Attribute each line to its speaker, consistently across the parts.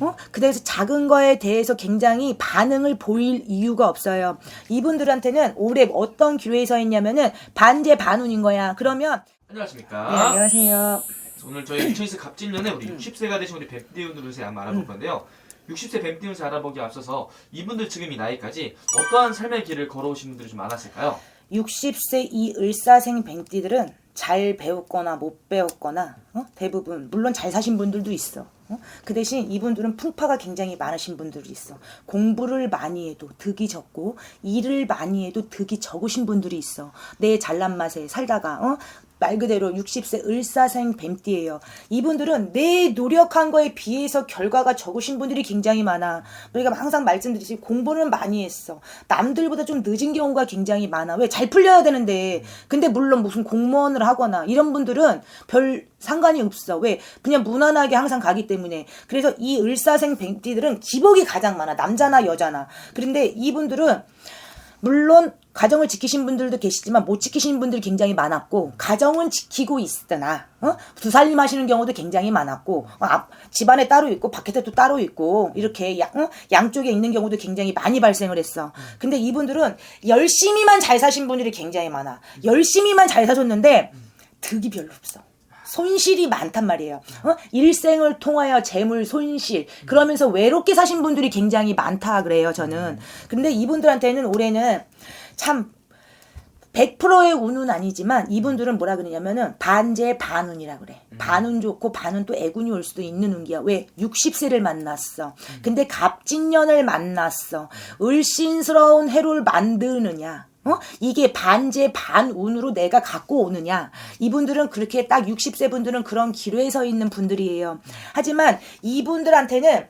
Speaker 1: 어? 그래서 작은 거에 대해서 굉장히 반응을 보일 이유가 없어요. 이분들한테는 올해 어떤 기회에 서 있냐면은 반제 반운인 거야. 그러면
Speaker 2: 안녕하십니까.
Speaker 1: 네, 안녕하세요.
Speaker 2: 오늘 저희 2020 갑진년에 우리 60세가 되신 우리 대해 한번 알아볼 건데요. 60세 뱀띠운세 알아보기 앞서서 이분들 지금 이 나이까지 어떠한 삶의 길을 걸어오신 분들이 좀 많았을까요?
Speaker 1: 60세 이 을사생 뱅띠들은 잘 배웠거나 못 배웠거나 어? 대부분 물론 잘 사신 분들도 있어. 어? 그 대신 이분들은 풍파가 굉장히 많으신 분들이 있어. 공부를 많이 해도 득이 적고 일을 많이 해도 득이 적으신 분들이 있어. 내 잘난 맛에 살다가 어? 말 그대로 60세 을사생 뱀띠예요. 이분들은 내 노력한 거에 비해서 결과가 적으신 분들이 굉장히 많아. 우리가 항상 말씀드리듯이 공부는 많이 했어. 남들보다 좀 늦은 경우가 굉장히 많아. 왜? 잘 풀려야 되는데. 근데 물론 무슨 공무원을 하거나 이런 분들은 별 상관이 없어. 왜? 그냥 무난하게 항상 가기 때문에. 그래서 이 을사생 뱀띠들은 기복이 가장 많아. 남자나 여자나. 그런데 이분들은 물론 가정을 지키신 분들도 계시지만 못 지키시는 분들이 굉장히 많았고 가정은 지키고 있으나 어? 두 살림 하시는 경우도 굉장히 많았고 어, 앞, 집안에 따로 있고 밖에도 따로 있고 이렇게 양, 어? 양쪽에 있는 경우도 굉장히 많이 발생을 했어. 근데 이분들은 열심히만 잘 사신 분들이 굉장히 많아. 열심히만 잘 사셨는데 득이 별로 없어. 손실이 많단 말이에요. 어? 일생을 통하여 재물 손실. 그러면서 외롭게 사신 분들이 굉장히 많다 그래요, 저는. 근데 이분들한테는 올해는 참 100%의 운은 아니지만 이분들은 뭐라 그러냐면은 반제 반운이라 그래. 반운 좋고 반은 또 애군이 올 수도 있는 운기야. 왜? 60세를 만났어. 근데 갑진년을 만났어. 을신스러운 해를 만드느냐. 어? 이게 반제 반운으로 내가 갖고 오느냐. 이분들은 그렇게 딱 60세 분들은 그런 기로에 서 있는 분들이에요. 하지만 이분들한테는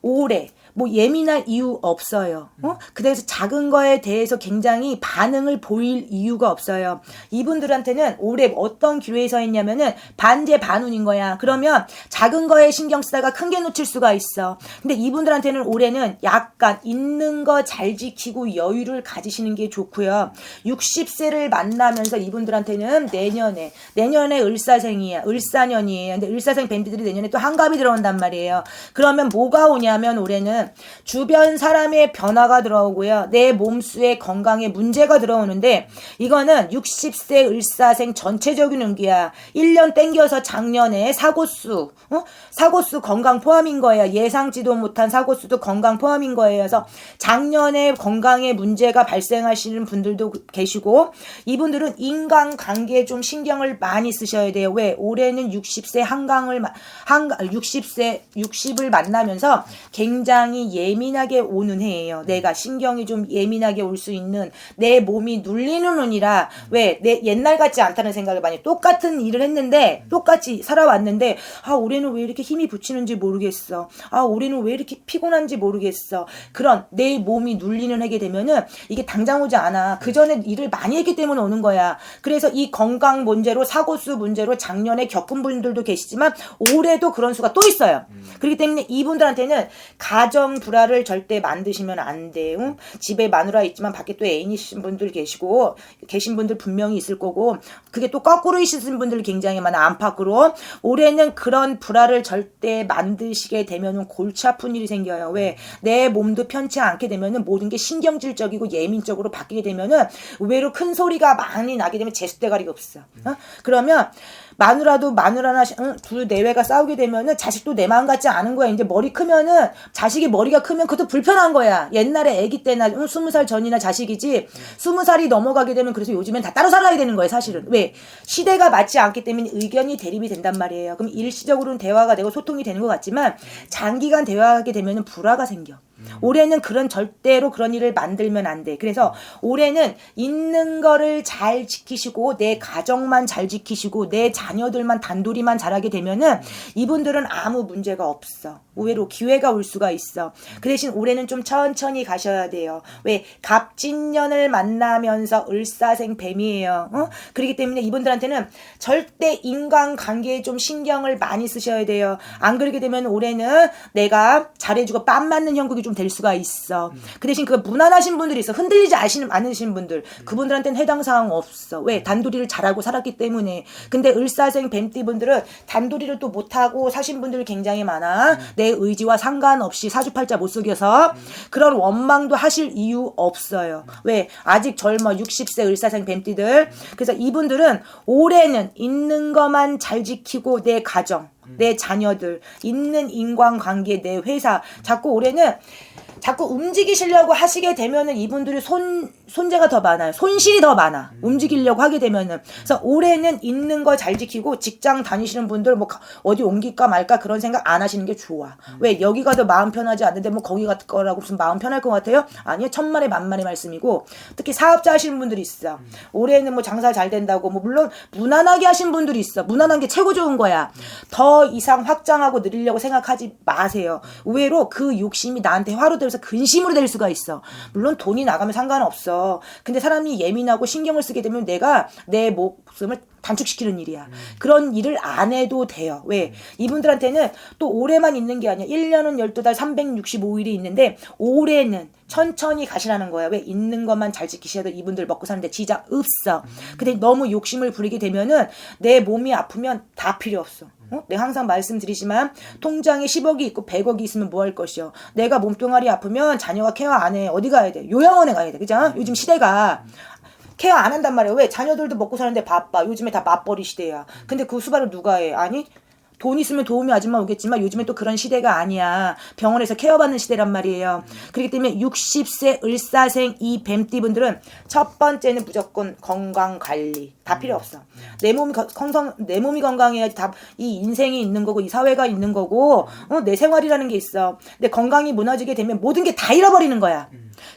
Speaker 1: 올해 뭐 예민할 이유 없어요. 어? 그래서 작은 거에 대해서 굉장히 반응을 보일 이유가 없어요. 이분들한테는 올해 어떤 기회에 서 있냐면은 반제 반운인 거야. 그러면 작은 거에 신경 쓰다가 큰 게 놓칠 수가 있어. 근데 이분들한테는 올해는 약간 있는 거 잘 지키고 여유를 가지시는 게 좋고요. 60세를 만나면서 이분들한테는 내년에 내년에 을사생이야. 을사년이에요. 근데 을사생 밴드들이 내년에 또 한갑이 들어온단 말이에요. 그러면 뭐가 오냐면 올해는 주변 사람의 변화가 들어오고요. 내 몸수의 건강에 문제가 들어오는데 이거는 60세 을사생 전체적인 운기야. 1년 땡겨서 작년에 사고수, 어? 사고수 건강 포함인 거예요. 예상지도 못한 사고수도 건강 포함인 거예요. 그래서 작년에 건강에 문제가 발생하시는 분들도 계시고 이분들은 인간 관계에 좀 신경을 많이 쓰셔야 돼요. 왜? 올해는 60세 한강을 마- 한 60세 60을 만나면서 굉장히 예민하게 오는 해예요. 내가 신경이 좀 예민하게 올 수 있는 내 몸이 눌리는 운이라 왜? 내 옛날 같지 않다는 생각을 많이 똑같은 일을 했는데 똑같이 살아왔는데 아 올해는 왜 이렇게 힘이 붙이는지 모르겠어. 아 올해는 왜 이렇게 피곤한지 모르겠어. 그런 내 몸이 눌리는 하게 되면은 이게 당장 오지 않아. 그 전에 일을 많이 했기 때문에 오는 거야. 그래서 이 건강 문제로 사고수 문제로 작년에 겪은 분들도 계시지만 올해도 그런 수가 또 있어요. 그렇기 때문에 이분들한테는 가정 불화를 절대 만드시면 안 돼요. 집에 마누라 있지만 밖에 또 애인이신 분들 계시고 계신 분들 분명히 있을 거고 그게 또 거꾸로 있으신 분들 굉장히 많아 안팎으로 올해는 그런 불화를 절대 만드시게 되면은 골치 아픈 일이 생겨요. 왜 내 몸도 편치 않게 되면은 모든 게 신경질적이고 예민적으로 바뀌게 되면은 의외로 큰 소리가 많이 나게 되면 제수대가리가 없어. 어? 그러면 마누라도 마누라나 시- 응, 둘 내외가 싸우게 되면은 자식도 내 마음 같지 않은 거야. 이제 머리 크면은 자식이 머리가 크면 그것도 불편한 거야. 옛날에 아기 때나 응, 스무 살 전이나 자식이지 스무 살이 넘어가게 되면 그래서 요즘엔 다 따로 살아야 되는 거예요. 사실은 왜 시대가 맞지 않기 때문에 의견이 대립이 된단 말이에요. 그럼 일시적으로는 대화가 되고 소통이 되는 것 같지만 장기간 대화하게 되면은 불화가 생겨. 올해는 그런 절대로 그런 일을 만들면 안 돼. 그래서 올해는 있는 거를 잘 지키시고 내 가정만 잘 지키시고 내 자 녀들만 단둘이만 잘하게 되면은 이분들은 아무 문제가 없어. 의외로 기회가 올 수가 있어. 그 대신 올해는 좀 천천히 가셔야 돼요. 왜 갑진년을 만나면서 을사생 뱀이에요. 어? 그렇기 때문에 이분들한테는 절대 인간 관계에 좀 신경을 많이 쓰셔야 돼요. 안 그러게 되면 올해는 내가 잘해주고 빰 맞는 형국이 좀 될 수가 있어. 그 대신 그 무난하신 분들이 있어. 흔들리지 아시는 않으신 분들. 그분들한테는 해당 사항 없어. 왜? 단도리를 잘하고 살았기 때문에. 근데 을사 생 뱀띠 분들은 단도리를 또 못하고 사신 분들이 굉장히 많아. 내 의지와 상관없이 사주팔자 못 속여서 그런 원망도 하실 이유 없어요. 왜? 아직 젊어 60세 을사생 뱀띠들. 그래서 이분들은 올해는 있는 것만 잘 지키고 내 가정, 내 자녀들, 있는 인간관계, 내 회사. 자꾸 올해는 자꾸 움직이시려고 하시게 되면은 이분들이 손 손재가 더 많아요. 손실이 더 많아. 움직이려고 하게 되면은 그래서 올해는 있는 거 잘 지키고 직장 다니시는 분들 뭐 가- 어디 옮길까 말까 그런 생각 안 하시는 게 좋아. 왜 여기 가도 마음 편하지 않는데 뭐 거기 갈 거라고 무슨 마음 편할 것 같아요? 아니요. 천만의 만만의 말씀이고 특히 사업자 하시는 분들이 있어. 올해는 뭐 장사 잘 된다고 뭐 물론 무난하게 하신 분들이 있어. 무난한 게 최고 좋은 거야. 더 이상 확장하고 늘리려고 생각하지 마세요. 의외로 그 욕심이 나한테 화로 되면서 근심으로 될 수가 있어. 물론 돈이 나가면 상관없어. 근데 사람이 예민하고 신경을 쓰게 되면 내가 내 목숨을 단축시키는 일이야. 그런 일을 안 해도 돼요. 왜? 이분들한테는 또 올해만 있는 게 아니야. 1년은 12달 365일이 있는데 올해는 천천히 가시라는 거야. 왜? 있는 것만 잘 지키셔도 이분들 먹고 사는데 지장 없어. 근데 너무 욕심을 부리게 되면은 내 몸이 아프면 다 필요 없어. 어? 내가 항상 말씀드리지만 통장에 10억이 있고 100억이 있으면 뭐 할 것이요. 내가 몸뚱아리 아프면 자녀가 케어 안 해. 어디 가야 돼? 요양원에 가야 돼. 그죠? 요즘 시대가 케어 안 한단 말이야. 왜? 자녀들도 먹고 사는데 바빠. 요즘에 다 맞벌이 시대야. 근데 그 수발을 누가 해? 아니, 돈 있으면 도움이 아줌마 오겠지만 요즘에 또 그런 시대가 아니야. 병원에서 케어받는 시대란 말이에요. 그렇기 때문에 60세 을사생 이 뱀띠분들은 첫 번째는 무조건 건강 관리. 다 필요 없어. 내 몸이 거- 건강 내 몸이 건강해야지 다 이 인생이 있는 거고 이 사회가 있는 거고 어, 내 생활이라는 게 있어. 내 건강이 무너지게 되면 모든 게 다 잃어버리는 거야.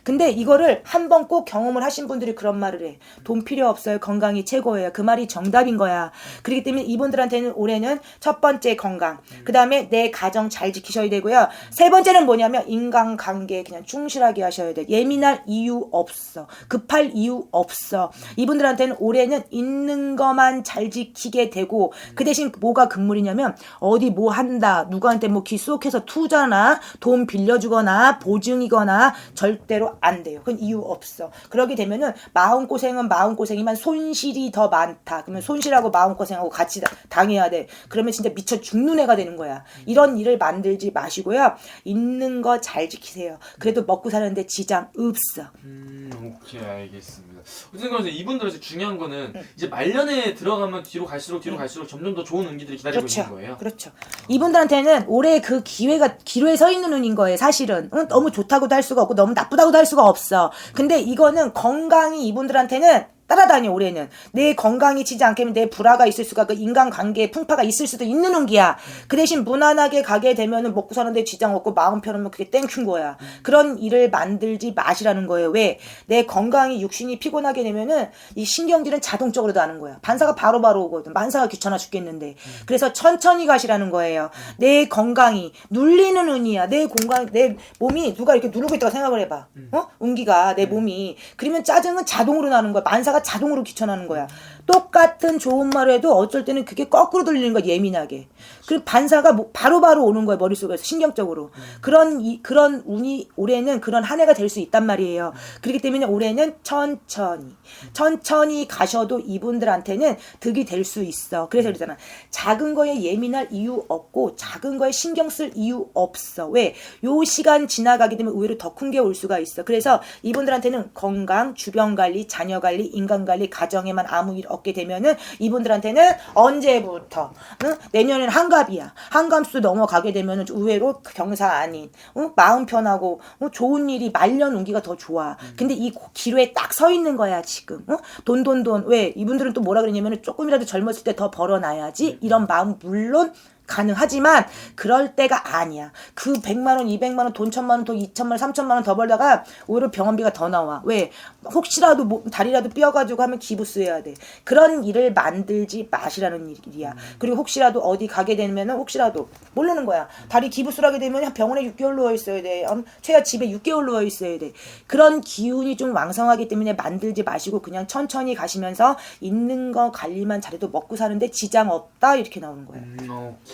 Speaker 1: 근데 이거를 한 번 꼭 경험을 하신 분들이 그런 말을 해. 돈 필요 없어요. 건강이 최고예요. 그 말이 정답인 거야. 그렇기 때문에 이분들한테는 올해는 첫 번째 건강. 그 다음에 내 가정 잘 지키셔야 되고요. 세 번째는 뭐냐면 인간관계에 그냥 충실하게 하셔야 돼. 예민할 이유 없어. 급할 이유 없어. 이분들한테는 올해는 있는 것만 잘 지키게 되고 그 대신 뭐가 금물이냐면 어디 뭐 한다. 누구한테 뭐 기속해서 투자나 돈 빌려주거나 보증이거나 절대로 안 돼요. 그건 이유 없어. 그러게 되면은 마음고생은 마음고생이만 손실이 더 많다. 그러면 손실하고 마음고생하고 같이 다- 당해야 돼. 그러면 진짜 미쳐 죽는 애가 되는 거야. 이런 일을 만들지 마시고요. 있는 거 잘 지키세요. 그래도 먹고 사는데 지장 없어.
Speaker 2: 음, 오케이 알겠습니다. 어쨌든 그래서 이분들에서 중요한 거는 이제 말년에 들어가면 뒤로 갈수록 뒤로 갈수록 점점 더 좋은 운기들이 기다리고
Speaker 1: 그렇죠.
Speaker 2: 있는 거예요.
Speaker 1: 그렇죠. 이분들한테는 올해 그 기회가 기로에 서 있는 운인 거예요, 사실은. 응, 너무 좋다고도 할 수가 없고 너무 나쁘다고도 할 수가 없어. 근데 이거는 건강이 이분들한테는 따라다녀 올해는. 내 건강이 치지 않게면 내 불화가 있을 수가 그 인간관계에 풍파가 있을 수도 있는 운기야. 그 대신 무난하게 가게 되면은 먹고 사는데 지장 없고 마음 편하면 그게 땡큐인 거야. 그런 일을 만들지 마시라는 거예요. 왜? 내 건강이 육신이 피곤하게 되면은 이 신경질은 자동적으로 나는 거야. 반사가 바로바로 오거든. 만사가 귀찮아 죽겠는데. 그래서 천천히 가시라는 거예요. 내 건강이 눌리는 운이야. 내 건강 내 몸이 누가 이렇게 누르고 있다고 생각을 해봐. 어? 운기가 내 몸이. 그러면 짜증은 자동으로 나는 거야. 만사가 자동으로 귀찮아하는 거야. 똑같은 좋은 말을 해도 어쩔 때는 그게 거꾸로 들리는 거야 예민하게. 그 반사가 뭐 바로 바로 오는 거야 머릿속에서 신경적으로. 그런 이 그런 운이 올해는 그런 한 해가 될 수 있단 말이에요. 그렇기 때문에 올해는 천천히. 천천히 가셔도 이분들한테는 득이 될 수 있어. 그래서 그러잖아. 작은 거에 예민할 이유 없고 작은 거에 신경 쓸 이유 없어. 왜? 요 시간 지나가게 되면 의외로 더 큰 게 올 수가 있어. 그래서 이분들한테는 건강 주변 관리 자녀 관리 인간 관리 가정에만 아무 일 없게 되면은 이분들한테는 언제부터 응? 내년에는 한갑이야 한갑수 넘어가게 되면은 의외로 경사 아닌 응? 마음 편하고 응? 좋은 일이 말년 운기가 더 좋아 근데 이 고- 기로에 딱 서 있는 거야 지금 응? 돈돈돈 왜 이분들은 또 뭐라 그러냐면은 조금이라도 젊었을 때 더 벌어놔야지 이런 마음 물론 가능하지만 그럴 때가 아니야. 그 100만 원, 200만 원, 돈 1000만 원, 돈 2천만 원, 3천만 원 더 벌다가 오히려 병원비가 더 나와. 왜? 혹시라도 뭐 다리라도 삐어 가지고 하면 기부스 해야 돼. 그런 일을 만들지 마시라는 일이야. 그리고 혹시라도 어디 가게 되면은 혹시라도 모르는 거야. 다리 기부스를 하게 되면 병원에 6개월 누워 있어야 돼. 음, 최하 집에 6개월 누워 있어야 돼. 그런 기운이 좀 왕성하기 때문에 만들지 마시고 그냥 천천히 가시면서 있는 거 관리만 잘해도 먹고 사는데 지장 없다 이렇게 나오는 거야.
Speaker 2: 음,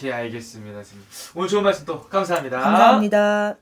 Speaker 2: 오케이 알겠습니다. 선생님. 오늘 좋은 말씀 또 감사합니다.
Speaker 1: 감사합니다.